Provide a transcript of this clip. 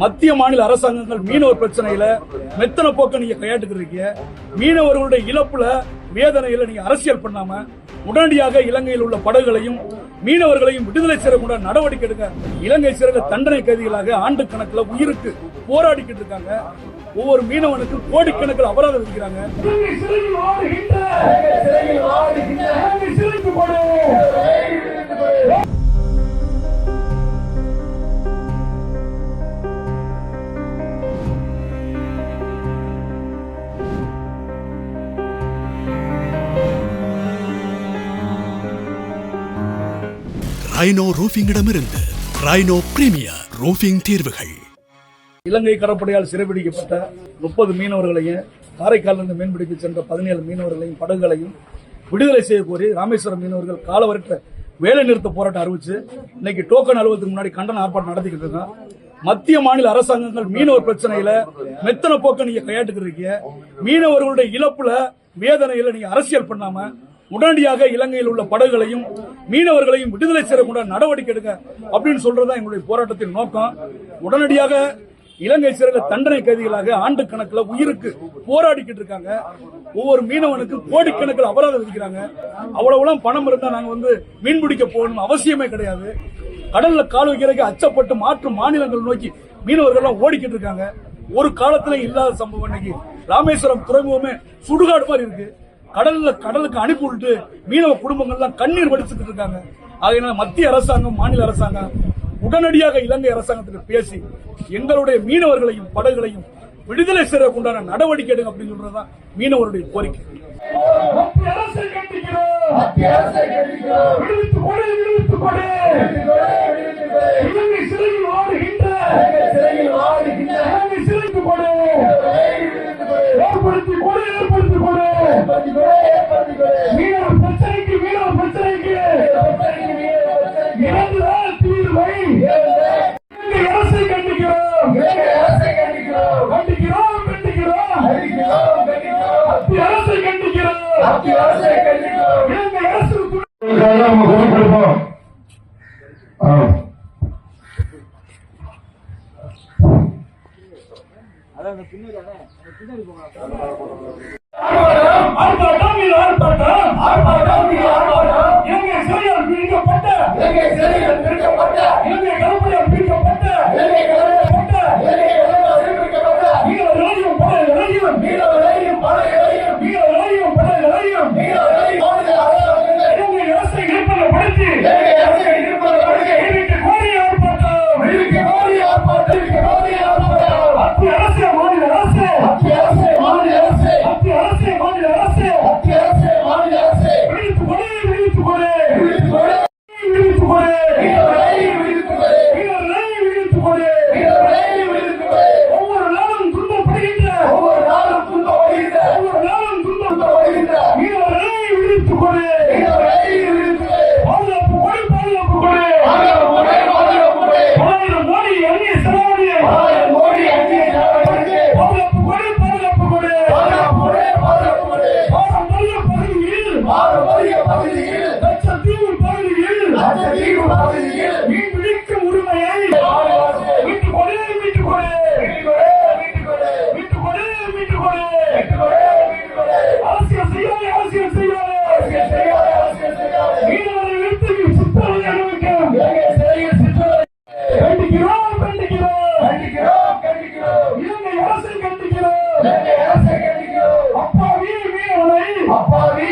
மத்திய மாநில அரசாங்கங்கள் மீனவர் பிரச்சனையில மெத்தன போக்க நீங்க கையாட்டுக்கிட்டு இருக்கீங்க மீனவர்களுடைய இழப்புல வேதனையில நீங்க அரசியல் பண்ணாம உடனடியாக இலங்கையில் உள்ள படகுகளையும் மீனவர்களையும் விடுதலை செய்யக்கூட நடவடிக்கை எடுக்க இலங்கை சிறையில் தண்டனை கைதிகளாக ஆண்டு கணக்குல உயிருக்கு போராடிக்கிட்டு இருக்காங்க. ஒவ்வொரு மீனவனுக்கு கோடிக்கணக்கில் அபராதம் விதிக்கிறாங்க. ரைனோ ரூஃபிங்கிடமிருந்து ரைனோ பிரீமியர் ரூஃபிங் தீர்வுகள். இலங்கை கடற்படையால் சிறைபிடிக்கப்பட்ட முப்பது மீனவர்களையும் காரைக்காலிலிருந்து மீன்பிடித்து சென்ற பதினேழு மீனவர்களையும் படகுகளையும் விடுதலை செய்ய கோரி ராமேஸ்வரம் மீனவர்கள் காலவரற்ற வேலை நிறுத்த போராட்டம் அறிவிச்சு இன்னைக்கு டோக்கன் அலுவலகத்துக்கு முன்னாடி கண்டன ஆர்ப்பாட்டம் நடத்திக்கிட்டு இருக்கோம் மத்திய மாநில அரசாங்கங்கள் மீனவர் பிரச்சனையில மெத்தன போக்க நீங்க கையாட்டுக்கிட்டு இருக்கீங்க. மீனவர்களுடைய இழப்புல வேதனையில நீங்க அரசியல் பண்ணாம உடனடியாக இலங்கையில் உள்ள படகுகளையும் மீனவர்களையும் விடுதலை செய்யக்கூட நடவடிக்கை எடுங்க அப்படின்னு சொல்றதுதான் எங்களுடைய போராட்டத்தின் நோக்கம். உடனடியாக இலங்கை சிறையில் தண்டனை கைதிகளாக ஆண்டு கணக்கில் உயிருக்கு போராடிக்கிட்டு இருக்காங்க. ஒவ்வொரு மீனவனுக்கு கோடிக்கணக்கில் அபராதம் விதிக்கிறாங்க. அவ்வளவுலாம் பணம் இருந்தா நாங்க வந்து மீன் பிடிக்க போகணும் அவசியமே கிடையாது. கடல்ல கால் வைக்கிறதுக்கு அச்சப்பட்டு மாற்று மாநிலங்கள் நோக்கி மீனவர்கள்லாம் ஓடிக்கிட்டு இருக்காங்க. ஒரு காலத்துல இல்லாத சம்பவம் இன்னைக்கு ராமேஸ்வரம் துறைமுகமே சுடுகாடு மாதிரி இருக்கு. கடல்ல கடலுக்கு அனுப்பி விட்டு மீனவ குடும்பங்கள்லாம் கண்ணீர் வடிச்சுக்கிட்டு இருக்காங்க. அதனால மத்திய அரசாங்கம் மாநில அரசாங்கம் உடனடியாக இலங்கை அரசாங்கத்துக்கு பேசி எங்களுடைய மீனவர்களையும் படகுகளையும் விடுதலை செய்யறதுக்குண்டான நடவடிக்கை எடுங்க அப்படின்னு சொல்றதுதான் மீனவருடைய கோரிக்கை. விடுவித்து கொடு விடுவித்து கொடு. நம்ம குரல் கொடுப்போம். ஆ. ஆர்ப்பாட்டம் இது அப்பாவி மீனவனை அப்பாவி